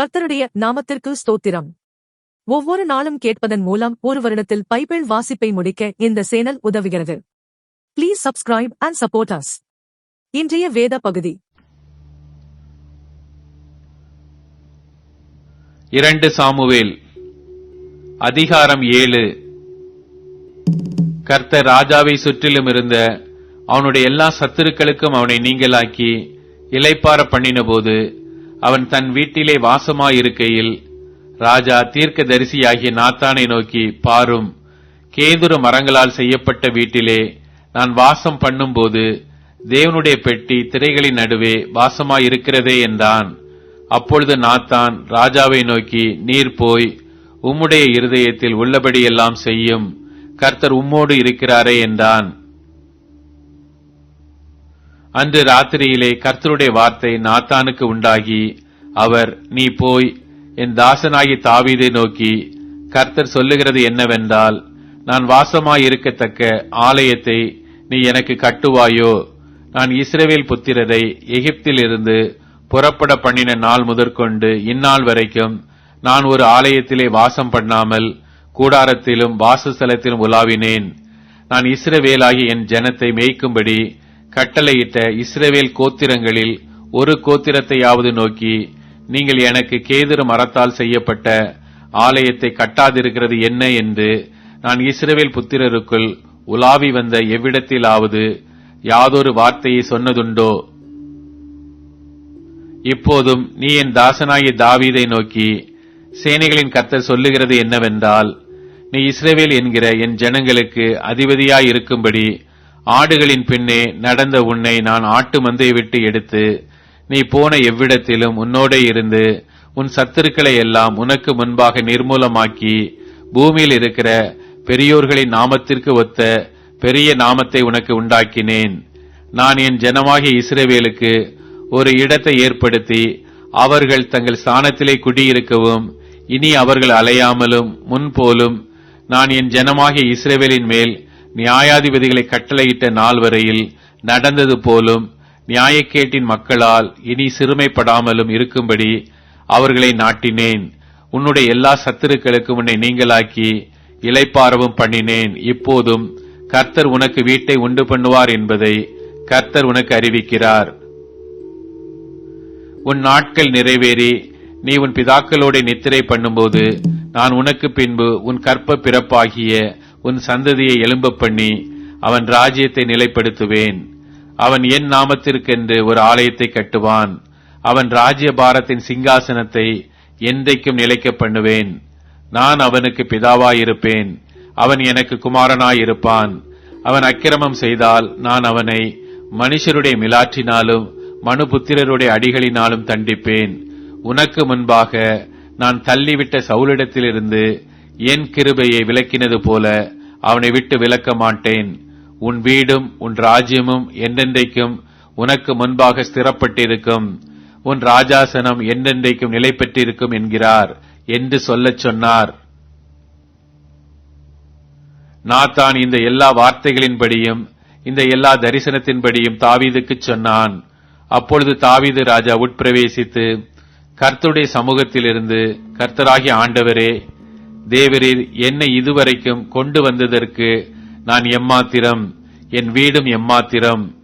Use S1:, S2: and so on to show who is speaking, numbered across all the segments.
S1: கர்த்தருடைய நாமத்திற்கு ஸ்தோத்திரம். ஒவ்வொரு நாளும் கேட்பதன் மூலம் ஒரு வருடத்தில் பைபிள் வாசிப்பை முடிக்க இந்த சேனல் உதவுகிறது. Please subscribe and support us இன்றைய வேத பகுதி.
S2: இரண்டு சாமுவேல் அதிகாரம் ஏழு. கர்த்தர் ராஜாவை சுற்றிலும் இருந்த அவனுடைய எல்லா சத்துருக்களுக்கும் அவனை நீங்களாக்கி இலைப்பார பண்ணினபோது அவன் தன் வீட்டிலே வாசமாயிருக்கையில் ராஜா தீர்க்க தரிசியாகிய நாத்தானை நோக்கி பாரும் கேதுரு மரங்களால் செய்யப்பட்ட வீட்டிலே நான் வாசம் பண்ணும்போது தேவனுடைய பெட்டி திரைகளின் நடுவே வாசமாயிருக்கிறதே என்றான். அப்பொழுது நாத்தான் ராஜாவை நோக்கி நீர் போய் உம்முடைய இருதயத்தில் உள்ளபடியெல்லாம் செய்யும். கர்த்தர் உம்மோடு இருக்கிறாரே என்றான். அன்று ராத்திரியிலே கர்த்தருடைய வார்த்தை நாத்தானுக்கு உண்டாகி அவர் நீ போய் என் தாசனாகி தாவீதை நோக்கி கர்த்தர் சொல்லுகிறது என்னவென்றால் நான் வாசமாயிருக்கத்தக்க ஆலயத்தை நீ எனக்கு கட்டுவாயோ? நான் இஸ்ரவேல் புத்திரரை எகிப்திலிருந்து புறப்பட பண்ணின நாள் முதற்கொண்டு இந்நாள் வரைக்கும் நான் ஒரு ஆலயத்திலே வாசம் பண்ணாமல் கூடாரத்திலும் வாசஸ்தலத்திலும் உலாவினேன். நான் இஸ்ரவேலாகி என் ஜனத்தை மேய்க்கும்படி கட்டளையிட்ட இஸ்ரவேல் கோத்திரங்களில் ஒரு கோத்திரத்தையாவது நோக்கி நீங்கள் எனக்கு கேதுரு மரத்தால் செய்யப்பட்ட ஆலயத்தை கட்டாதிருக்கிறது என்ன என்று நான் இஸ்ரவேல் புத்திரருக்குள் உலாவி வந்த எவ்விடத்திலாவது யாதொரு வார்த்தையை சொன்னதுண்டோ? இப்போதும் நீ என் தாசனாகிய தாவீதை நோக்கி சேனைகளின் கத்தர் சொல்லுகிறது என்னவென்றால் நீ இஸ்ரேவேல் என்கிற என் ஜனங்களுக்கு அதிபதியாய் இருக்கும்படி ஆடுகளின் பின்னே நடந்த உன்னை நான் ஆட்டு மந்தையை விட்டு எடுத்து நீ போன எவ்விடத்திலும் உன்னோடே இருந்து உன் சத்துருக்களை எல்லாம் உனக்கு முன்பாக நிர்மூலமாக்கி பூமியில் இருக்கிற பெரியோர்களின் நாமத்திற்கு ஒத்த பெரிய நாமத்தை உனக்கு உண்டாக்கினேன். நான் என் ஜனமாகிய இஸ்ரேவேலுக்கு ஒரு இடத்தை ஏற்படுத்தி அவர்கள் தங்கள் ஸ்தானத்திலே குடியிருக்கவும் இனி அவர்கள் அலையாமலும் முன்போலும் நான் என் ஜனமாகிய இஸ்ரேவேலின் மேல் நியாயாதிபதிகளை கட்டளையிட்ட நாள் வரையில் நடந்தது போலும் நியாயக்கேட்டின் மக்களால் இனி சிறுமைப்படாமலும் இருக்கும்படி அவர்களை நாட்டினேன். உன்னுடைய எல்லா சத்துருக்களுக்கும் உன்னை நீங்களாக்கி இலைப்பாரவும் பண்ணினேன். இப்போதும் கர்த்தர் உனக்கு வீட்டை உண்டு பண்ணுவார் என்பதை கர்த்தர் உனக்கு அறிவிக்கிறார். உன் நாட்கள் நிறைவேறி நீ உன் பிதாக்களோட நித்திரை பண்ணும்போது நான் உனக்கு பின்பு உன் கற்ப பிறப்பாகிய உன் சந்ததியை எழும்ப பண்ணி அவன் ராஜ்யத்தை நிலைப்படுத்துவேன். அவன் என் நாமத்திற்கென்று ஒரு ஆலயத்தை கட்டுவான். அவன் ராஜ்ய பாரத்தின் சிங்காசனத்தை என்றைக்கும் நிலைக்க பண்ணுவேன். நான் அவனுக்கு பிதாவாயிருப்பேன். அவன் எனக்கு குமாரனாயிருப்பான். அவன் அக்கிரமம் செய்தால் நான் அவனை மனுஷருடைய மிலாற்றினாலும் மனுபுத்திரருடைய அடிகளினாலும் தண்டிப்பேன். உனக்கு முன்பாக நான் தள்ளிவிட்ட சவுலிடத்திலிருந்து என் கிருபையை விலக்கினது போல அவனை விட்டு விலக்க மாட்டேன். உன் வீடும் உன் ராஜ்யமும் என்றென்றைக்கும் உனக்கு முன்பாக ஸ்திரப்பட்டிருக்கும். உன் ராஜாசனம் என்றென்றைக்கும் நிலை பெற்றிருக்கும் என்கிறார் என்று சொல்லச் சொன்னார். நாத்தான் இந்த எல்லா வார்த்தைகளின்படியும் இந்த எல்லா தரிசனத்தின்படியும் தாவீதுக்கு சொன்னான். அப்பொழுது தாவீது ராஜா உட்பிரவேசித்து கர்த்தருடைய சமூகத்திலிருந்து கர்த்தராகி ஆண்டவரே தேவரீர் என்னை இதுவரைக்கும் கொண்டு வந்ததற்கு நான் எம்மாத்திரம் என் வீடும் எம்மாத்திரம்.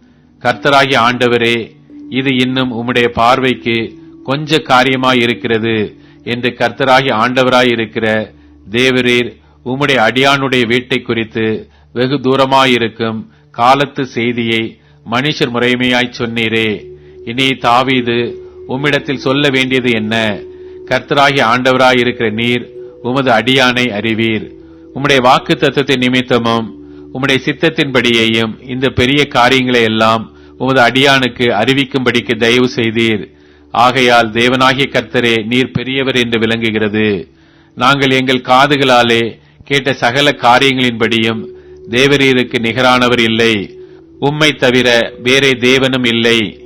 S2: கர்த்தராகி ஆண்டவரே இது இன்னும் உம்முடைய பார்வைக்கு கொஞ்ச காரியமாயிருக்கிறது என்று கர்த்தராகி ஆண்டவராயிருக்கிற தேவரீர் உம்முடைய அடியானுடைய வீட்டை குறித்து வெகு தூரமாயிருக்கும் காலத்து செய்தியை மனுஷர் முறைமையாய் சொன்னீரே. இனி தாவீது உம்மிடத்தில் சொல்ல வேண்டியது என்ன? கர்த்தராகி ஆண்டவராயிருக்கிற நீர் உமது அடியானை அறிவீர். உம்முடைய வாக்கு தத்துவத்தின் நிமித்தமும் உம்முடைய சித்தத்தின்படியையும் இந்த பெரிய காரியங்களை எல்லாம் உமது அடியானுக்கு அறிவிக்கும்படிக்கு தயவு செய்தீர். ஆகையால் தேவனாகிய கர்த்தரே நீர் பெரியவர் என்று விளங்குகிறது. நாங்கள் எங்கள் காதுகளாலே கேட்ட சகல காரியங்களின்படியும் தேவரீருக்கு நிகரானவர் இல்லை. உம்மை தவிர வேறே தேவனும் இல்லை.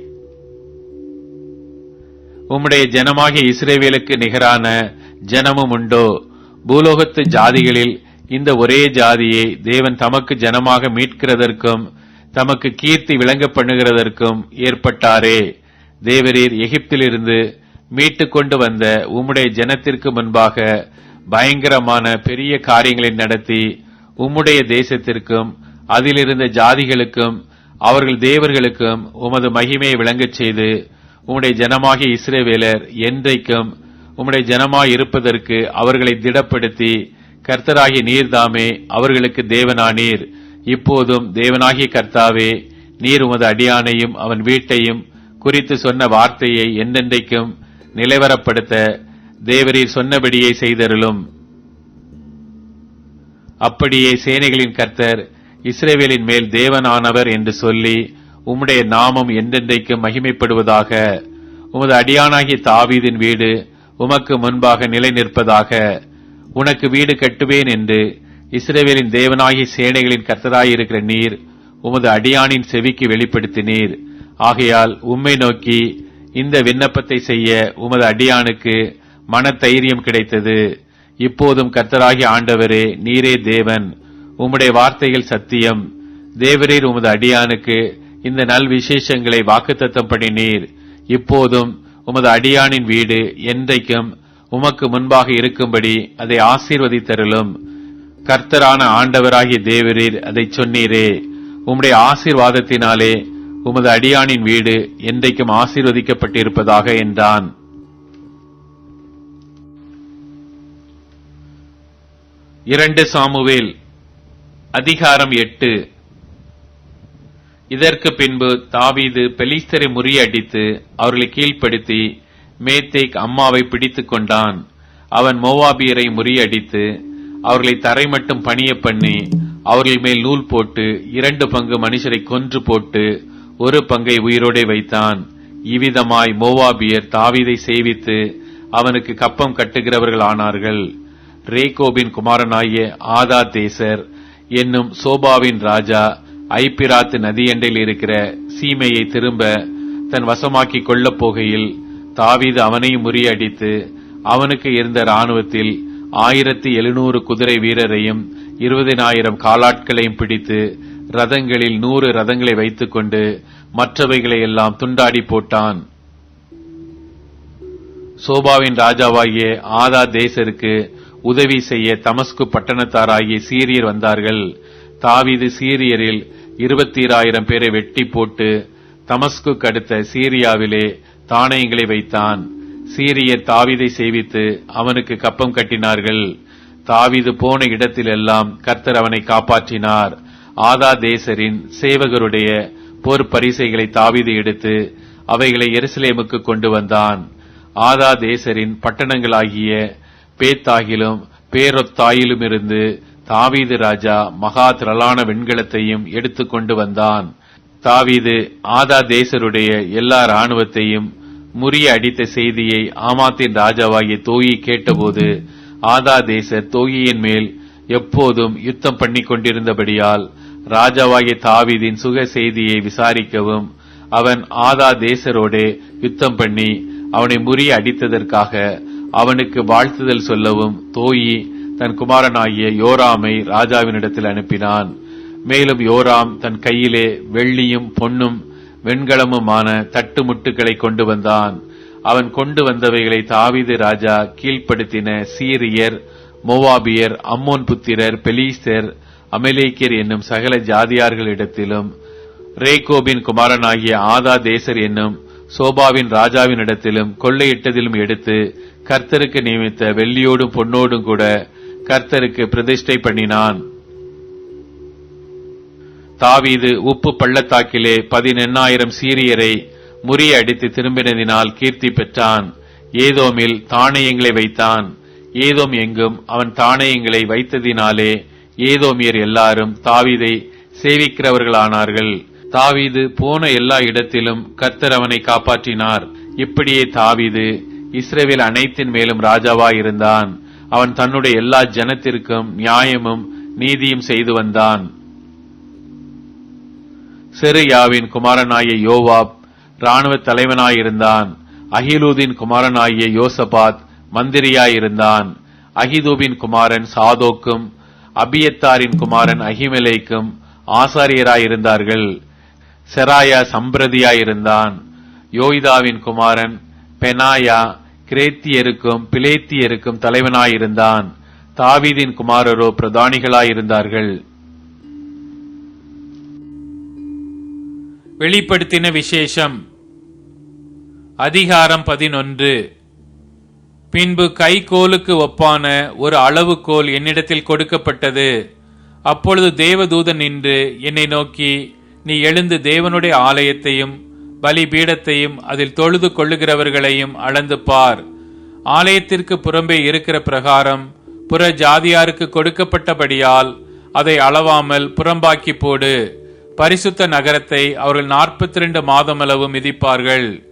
S2: உம்முடைய ஜனமாகிய இஸ்ரேவேலுக்கு நிகரான ஜனமும் உண்டோ? பூலோகத்து ஜாதிகளில் இந்த ஒரே ஜாதியை தேவன் தமக்கு ஜனமாக மீட்கிறதற்கும் தமக்கு கீர்த்தி விளங்க பண்ணுகிறதற்கும் ஏற்பட்டாரே. தேவரீர் எகிப்திலிருந்து மீட்டுக் கொண்டு வந்த உம்முடைய ஜனத்திற்கு முன்பாக பயங்கரமான பெரிய காரியங்களை நடத்தி உம்முடைய தேசத்திற்கும் அதிலிருந்த ஜாதிகளுக்கும் அவர்கள் தேவர்களுக்கும் உமது மகிமையை விளங்கச் செய்து உம்முடைய ஜனமாகிய இஸ்ரேவேலர் என்றைக்கும் உம்முடைய ஜனமாய் இருப்பதற்கு அவர்களை திடப்படுத்தி கர்த்தராகிய நீர்தாமே அவர்களுக்கு தேவனானீர் இப்போதும் தேவனாகிய கர்த்தாவே நீர் உமது அடியானையும் அவன் வீட்டையும் குறித்து சொன்ன வார்த்தையை என்றென்றைக்கும் நிலைவரப்படுத்த தேவரீர் சொன்னபடியே செய்தருளும். அப்படியே சேனைகளின் கர்த்தர் இஸ்ரேவேலின் மேல் தேவனானவர் என்று சொல்லி உம்முடைய நாமம் என்றென்றைக்கும் மகிமைப்படுவதாக உமது அடியானாகிய தாவீதின் வீடு உமக்கு முன்பாக நிலை நிற்பதாக உனக்கு வீடு கட்டுவேன் என்று இஸ்ரேவேலின் தேவனாகி சேனைகளின் கர்த்தராயிருக்கிற நீர் உமது அடியானின் செவிக்கு வெளிப்படுத்தினீர். ஆகையால் உம்மை நோக்கி இந்த விண்ணப்பத்தை செய்ய உமது அடியானுக்கு மனதைரியம் கிடைத்தது. இப்போதும் கர்த்தராகி ஆண்டவரே நீரே தேவன். உம்முடைய வார்த்தைகள் சத்தியம். தேவரீர் உமது அடியானுக்கு இந்த நல் விசேஷங்களை வாக்குத்தத்தம் பண்ணினீர். இப்போதும் உமது அடியானின் வீடு என்றைக்கும் உமக்கு முன்பாக இருக்கும்படி அதை ஆசீர்வதித்தருளும். கர்த்தரான ஆண்டவராகிய தேவரீர் அதை சொன்னீரே. உம்முடைய ஆசீர்வாதத்தினாலே உமது அடியானின் வீடு என்றைக்கும் ஆசீர்வதிக்கப்பட்டிருப்பதாக என்றான். இரண்டு சாமுவேல் அதிகாரம் எட்டு. இதற்கு பின்பு தாவீது பெலிஸ்தரை முறியடித்து அவர்களை கீழ்ப்படுத்தி மேத்தேக் அம்மாவை பிடித்துக் கொண்டான். அவன் மோவாபியரை முறியடித்து அவர்களை தரை மட்டும் பணிய பண்ணி அவர்கள் மேல் நூல் போட்டு இரண்டு பங்கு மனுஷரை கொன்று போட்டு ஒரு பங்கை உயிரோடே வைத்தான். இவ்விதமாய் மோவாபியர் தாவீதை சேவித்து அவனுக்கு கப்பம் கட்டுகிறவர்கள் ஆனார்கள். ரேகோபின் குமாரனாகிய ஆதா தேசர் என்னும் சோபாவின் ராஜா ஐப்பிராத்து நதியண்டையில் இருக்கிற சீமையை திரும்ப தன் வசமாக்கிக் கொள்ளப் போகையில் தாவீது அவனையும் முறியடித்து அவனுக்கு இருந்த ராணுவத்தில் ஆயிரத்தி எழுநூறு குதிரை வீரரையும் இருபதினாயிரம் காலாட்களையும் பிடித்து ரதங்களில் நூறு ரதங்களை வைத்துக்கொண்டு மற்றவைகளை எல்லாம் துண்டாடி போட்டான். சோபாவின் ராஜாவாகிய ஆதா தேசருக்கு உதவி செய்ய தமஸ்கு பட்டணத்தாராகிய சீரியர் வந்தார்கள். தாவீது சீரியரில் இருபத்தீராயிரம் பேரை வெட்டி போட்டு தமஸ்கு அடுத்த சீரியாவிலே தானியங்களை வைத்தான். சீரியர் தாவீதை சேவித்து அவனுக்கு கப்பம் கட்டினார்கள். தாவிது போன இடத்திலெல்லாம் கர்த்தர் அவனை காப்பாற்றினார். ஆதா தேசரின் சேவகருடைய போர் பரிசைகளை தாவீது எடுத்து அவைகளை எருசலேமுக்கு கொண்டு வந்தான். ஆதா தேசரின் பட்டணங்களாகிய பேத்தாகிலும் பேரொத்தாயிலும் இருந்து தாவீது ராஜா மகா திரளான வெண்கலத்தையும் எடுத்துக்கொண்டு வந்தான். தாவீது ஆதா தேசருடைய எல்லா ராணுவத்தையும் முறிய அடித்த செய்தியை ஆமாத்தின் ராஜாவாகிய தோயி கேட்டபோது ஆதா தேசர் தோயியின் மேல் எப்போதும் யுத்தம் பண்ணிக் கொண்டிருந்தபடியால் ராஜாவாகிய தாவீதின் சுக செய்தியை விசாரிக்கவும் அவன் ஆதா தேசரோடே யுத்தம் பண்ணி அவனை முறிய அடித்ததற்காக அவனுக்கு வாழ்த்துதல் சொல்லவும் தோயி தன் குமாரனாகிய யோராமை ராஜாவினிடத்தில் அனுப்பினான். மேலும் யோராம் தன் கையிலே வெள்ளியும் பொன்னும் வெண்கலமுமான தட்டு முட்டுகளை கொண்டு வந்தான். அவன் கொண்டு வந்தவைகளை தாவிது ராஜா கீழ்ப்படுத்தின சீரியர் மோவாபியர் அம்மோன் புத்திரர் பெலீஸ்தர் அமலேக்கியர் என்னும் சகல ஜாதியார்களிடத்திலும் ரேகோபின் குமாரனாகிய ஆதா தேசர் என்னும் சோபாவின் ராஜாவினிடத்திலும் கொள்ளையிட்டதிலும் எடுத்து கர்த்தருக்கு நியமித்த வெள்ளியோடும் பொன்னோடும் கூட கர்த்தருக்கு பிரதிஷ்டை பண்ணினான். தாவீது உப்பு பள்ளத்தாக்கிலே பதினெண்ணாயிரம் சீரியரை முறியடித்து திரும்பினதினால் கீர்த்தி பெற்றான். ஏதோமில் தானியங்களை வைத்தான். ஏதோம் எங்கும் அவன் தானியங்களை வைத்ததினாலே ஏதோமியர் எல்லாரும் தாவீதை சேவிக்கிறவர்களானார்கள். தாவீது போன எல்லா இடத்திலும் கர்த்தர் அவனை காப்பாற்றினார். இப்படியே தாவீது இஸ்ரேவில் அனைத்தின் மேலும் ராஜாவாயிருந்தான். அவன் தன்னுடைய எல்லா ஜனத்திற்கும் நியாயமும் நீதியும் செய்து வந்தான். செருயாவின் குமாரனாய யோவாப் ராணுவ தலைவனாயிருந்தான். அகிலூதின் குமாரனாகிய யோசபாத் மந்திரியாயிருந்தான். அகிதூபின் குமாரன் சாதோக்கும் அபியத்தாரின் குமாரன் அகிமலைக்கும் ஆசாரியராயிருந்தார்கள். செராயா சம்பிரதியாயிருந்தான். யோய்தாவின் குமாரன் பெனாயா கிரேத்தியருக்கும் பிலேத்தியருக்கும் தலைவனாயிருந்தான். தாவீதின் குமாரரோ பிரதானிகளாயிருந்தார்கள். வெளிப்படுத்தின விசேஷம். அதிகாரம் பதினொன்று. பின்பு கைகோலுக்கு ஒப்பான ஒரு அளவுகோல் என்னிடத்தில் கொடுக்கப்பட்டது. அப்பொழுது தேவதூதன் நின்று என்னை நோக்கி நீ எழுந்து தேவனுடைய ஆலயத்தையும் பலிபீடத்தையும் அதில் தொழுது கொள்ளுகிறவர்களையும் அளந்து பார். ஆலயத்திற்கு புறம்பே இருக்கிற பிரகாரம் புற ஜாதியாருக்கு கொடுக்கப்பட்டபடியால் அதை அளவாமல் புறம்பாக்கி போடு. பரிசுத்த நகரத்தை அவர்கள் நாற்பத்தி ரெண்டு மாதமளவு மிதிப்பார்கள்.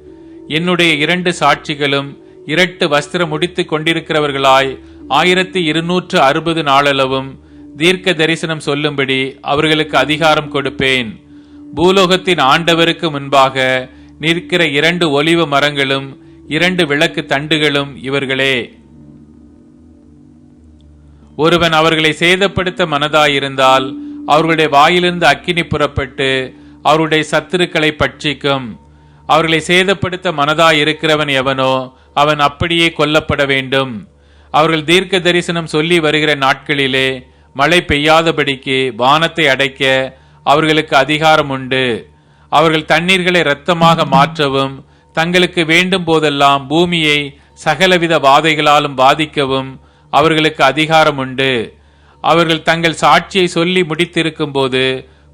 S2: என்னுடைய இரண்டு சாட்சிகளும் இரட்டு வஸ்திரம் முடித்துக் கொண்டிருக்கிறவர்களாய் ஆயிரத்தி இருநூற்று அறுபது நாளளவும் தீர்க்க தரிசனம் சொல்லும்படி அவர்களுக்கு அதிகாரம் கொடுப்பேன். பூலோகத்தின் ஆண்டவருக்கு முன்பாக நிற்கிற இரண்டு ஒலிவ மரங்களும் இரண்டு விளக்கு தண்டுகளும் இவர்களே. ஒருவன் அவர்களை சேதப்படுத்த மனதாயிருந்தால் அவர்களுடைய வாயிலிருந்து அக்கினி புறப்பட்டு அவருடைய சத்துருக்களை பட்சிக்கும். அவர்களை சேதப்படுத்த மனதாயிருக்கிறவன் எவனோ அவன் அப்படியே கொல்லப்பட வேண்டும். அவர்கள் தீர்க்க தரிசனம் சொல்லி வருகிற நாட்களிலே மழை பெய்யாதபடிக்கு வானத்தை அடைக்க அவர்களுக்கு அதிகாரம் உண்டு. அவர்கள் தண்ணீர்களை இரத்தமாக மாற்றவும் தங்களுக்கு வேண்டும் போதெல்லாம் பூமியை சகலவித வாதைகளாலும் பாதிக்கவும் அவர்களுக்கு அதிகாரம் உண்டு. அவர்கள் தங்கள் சாட்சியை சொல்லி முடித்திருக்கும் போது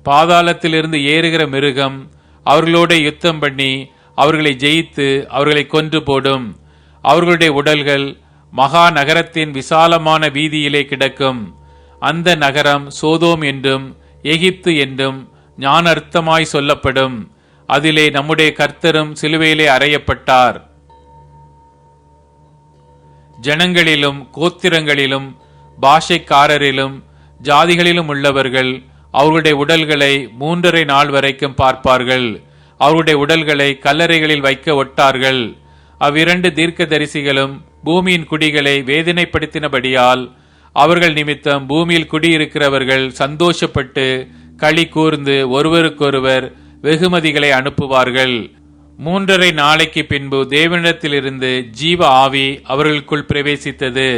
S2: பாதாளத்திலிருந்து ஏறுகிற மிருகம் அவர்களோட யுத்தம் பண்ணி அவர்களை ஜெயித்து அவர்களை கொன்று போடும். அவர்களுடைய உடல்கள் மகா நகரத்தின் விசாலமான வீதியிலே கிடக்கும். அந்த நகரம் சோதோம் என்றும் எகிப்து என்றும் ஞானர்த்தமாய் சொல்லப்படும். அதிலே நம்முடைய கர்த்தரும் சிலுவையிலே அறையப்பட்டார். ஜனங்களிலும் கோத்திரங்களிலும் பாஷைக்காரரிலும் ஜாதிகளிலும் உள்ளவர்கள் அவர்களுடைய உடல்களை மூன்றரை நாள் வரைக்கும் பார்ப்பார்கள். அவருடைய உடல்களை கல்லறைகளில் வைக்க ஒட்டார்கள். அவ்விரண்டு தீர்க்கதரிசிகளும் பூமியின் குடிகளை வேதனைப்படுத்தினபடியால் அவர்கள் நிமித்தம் பூமியில் குடியிருக்கிறவர்கள் சந்தோஷப்பட்டு களி கூர்ந்து ஒருவருக்கொருவர் வெகுமதிகளை அனுப்புவார்கள். மூன்றரை நாளைக்கு பின்பு தேவனிடத்திலிருந்து ஜீவ ஆவி அவர்களுக்குள் பிரவேசித்தது.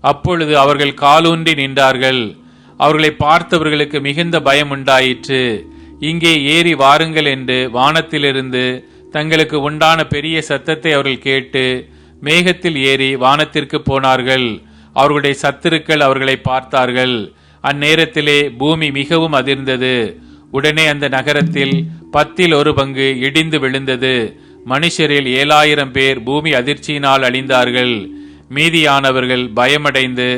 S2: அப்பொழுது அவர்கள் காலூன்றி நின்றார்கள். அவர்களை பார்த்தவர்களுக்கு மிகுந்த பயம் உண்டாயிற்று. இங்கே ஏறி வாருங்கள் என்று வானத்திலிருந்து தங்களுக்கு உண்டான பெரிய சத்தத்தை அவர்கள் கேட்டு மேகத்தில் ஏறி வானத்திற்கு போனார்கள். அவர்களுடைய சத்துருக்கள் அவர்களை பார்த்தார்கள். அந்நேரத்திலே பூமி மிகவும் அதிர்ந்தது. உடனே அந்த நகரத்தில் பத்தில் ஒரு பங்கு இடிந்து விழுந்தது. மனுஷரில் ஏழாயிரம் பேர் பூமி அதிர்ச்சியினால் அழிந்தார்கள். மீதியானவர்கள் பயமடைந்து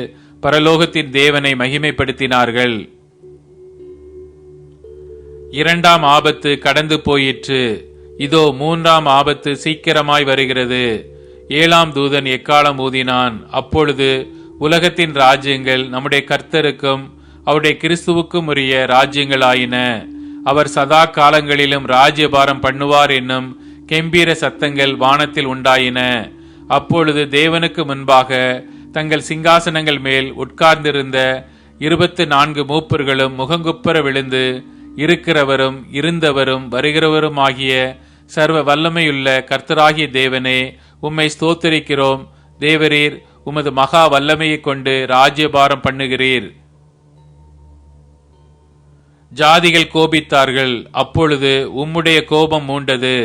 S2: பரலோகத்தின் தேவனை மகிமைப்படுத்தினார்கள். இரண்டாம் ஆபத்து கடந்து போயிற்று. இதோ மூன்றாம் ஆபத்து சீக்கிரமாய் வருகிறது. ஏழாம் தூதன் எக்காலம் ஊதினான்? அப்பொழுது உலகத்தின் ராஜ்யங்கள் நம்முடைய கர்த்தருக்கும் அவருடைய கிறிஸ்துவுக்கும் உரிய ராஜ்யங்களாயின. அவர் சதா காலங்களிலும் ராஜ்யபாரம் பண்ணுவார் என்னும் கெம்பீர சத்தங்கள் வானத்தில் உண்டாயின. அப்பொழுது தேவனுக்கு முன்பாக தங்கள் சிங்காசனங்கள் மேல் உட்கார்ந்திருந்த இருபத்து நான்கு மூப்பர்களும் முகங்குப்புற விழுந்து இருக்கிறவரும் இருந்தவரும் வருகிறவரும் ஆகிய சர்வ வல்லமையுள்ள கர்த்தராகிய தேவனே உம்மை ஸ்தோத்தரிக்கிறோம். தேவரீர் உமது மகா வல்லமையை கொண்டு ராஜ்யபாரம் பண்ணுகிறீர். ஜாதிகள் கோபித்தார்கள். அப்பொழுது உம்முடைய கோபம் மூண்டது.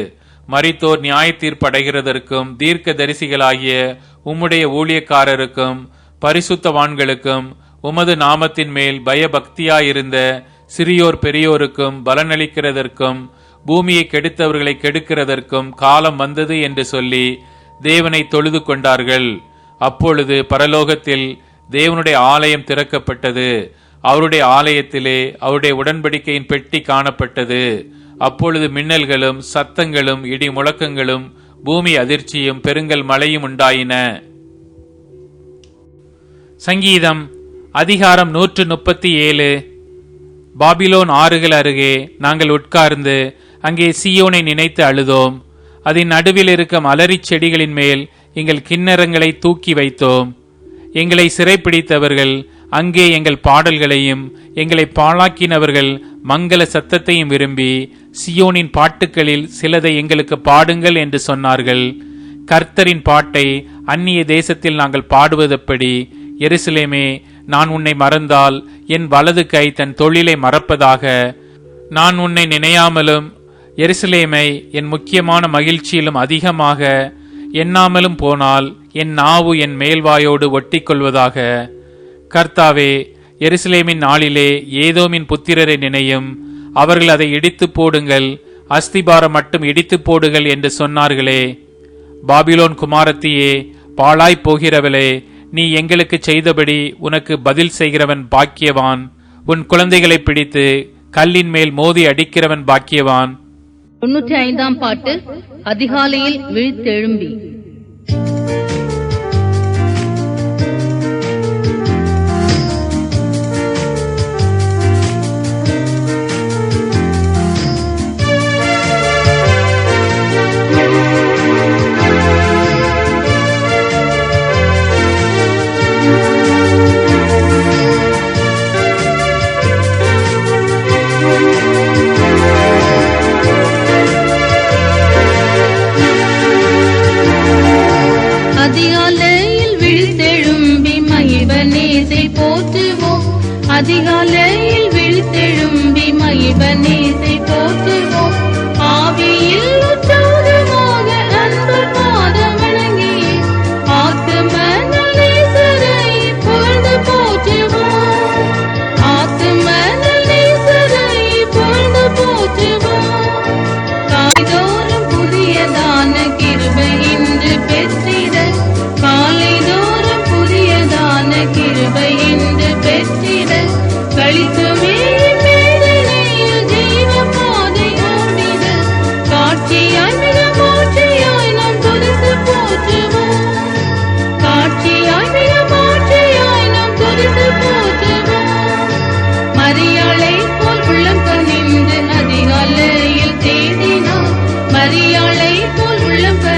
S2: மறித்தோர் நியாய தீர்ப்படைகிறதற்கும் தீர்க்க தரிசிகளாகிய உம்முடைய ஊழியக்காரருக்கும் பரிசுத்தவான்களுக்கும் உமது நாமத்தின் மேல் பயபக்தியாயிருந்த சிறியோர் பெரியோருக்கும் பலனளிக்கிறதற்கும் பூமியை கெடுத்தவர்களை கெடுக்கிறதற்கும் காலம் வந்தது என்று சொல்லி தேவனை தொழுது கொண்டார்கள். அப்பொழுது பரலோகத்தில் தேவனுடைய ஆலயம் திறக்கப்பட்டது. அவருடைய ஆலயத்திலே அவருடைய உடன்படிக்கையின் பெட்டி காணப்பட்டது. அப்பொழுது மின்னல்களும் சத்தங்களும் இடி முழக்கங்களும் பூமி அதிர்ச்சியும் பெருங்கல் மழையும் உண்டாயின. சங்கீதம் அதிகாரம் நூற்று முப்பத்தி ஏழு பாபிலோன் ஆறுகள் அருகே நாங்கள் உட்கார்ந்து அங்கே சியோனை நினைத்து அழுதோம். அதன் நடுவில் இருக்கும் அலரிச் செடிகளின் மேல் எங்கள் கிண்ணறங்களை தூக்கி வைத்தோம். எங்களை சிறைப்பிடித்தவர்கள் அங்கே எங்கள் பாடல்களையும் எங்களை பாழாக்கினவர்கள் மங்கள சத்தத்தையும் விரும்பி சியோனின் பாட்டுகளில் சிலதை எங்களுக்கு பாடுங்கள் என்று சொன்னார்கள்.
S3: கர்த்தரின் பாட்டை அந்நிய தேசத்தில் நாங்கள் பாடுவதப்படி எருசலேமே நான் உன்னை மறந்தால் என் வலது கை தன் தொழிலை மறப்பதாக நான் உன்னை நினையாமலும் எருசலேமை என் முக்கியமான மகிழ்ச்சியிலும் அதிகமாக எண்ணாமலும் போனால் என் நாவு என் மேல்வாயோடு ஒட்டிக்கொள்வதாக. கர்த்தாவே எருசலேமின் நாளிலே ஏதோமின் புத்திரரை நினையும் அவர்கள் அதை இடித்து போடுங்கள் அஸ்திபாரம் மட்டும் இடித்து போடுங்கள் என்று சொன்னார்களே. பாபிலோன் குமாரத்தியே பாழாய்ப் போகிறவளே நீ எங்களுக்கு செய்தபடி உனக்கு பதில் செய்கிறவன் பாக்கியவான். உன் குழந்தைகளை பிடித்து கல்லின் மேல் மோதி அடிக்கிறவன் பாக்கியவான்.
S4: தொன்னூற்றி ஐந்தாம் பாட்டு அதிகாலையில் விழித்தெழும்பி.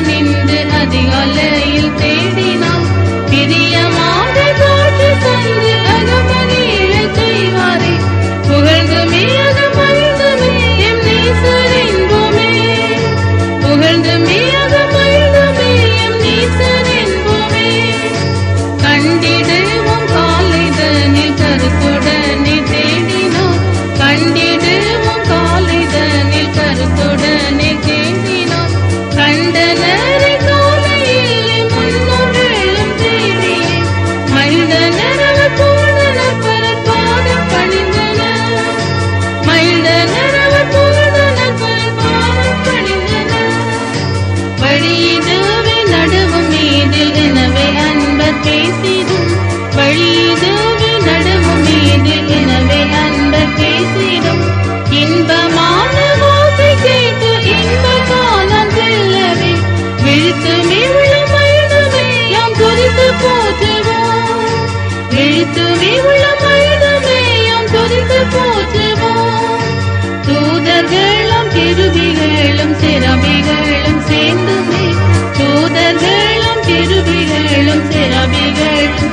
S4: நின்று அதிகாலையில் தேடினார் பிரியமாக காற்று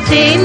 S4: Team.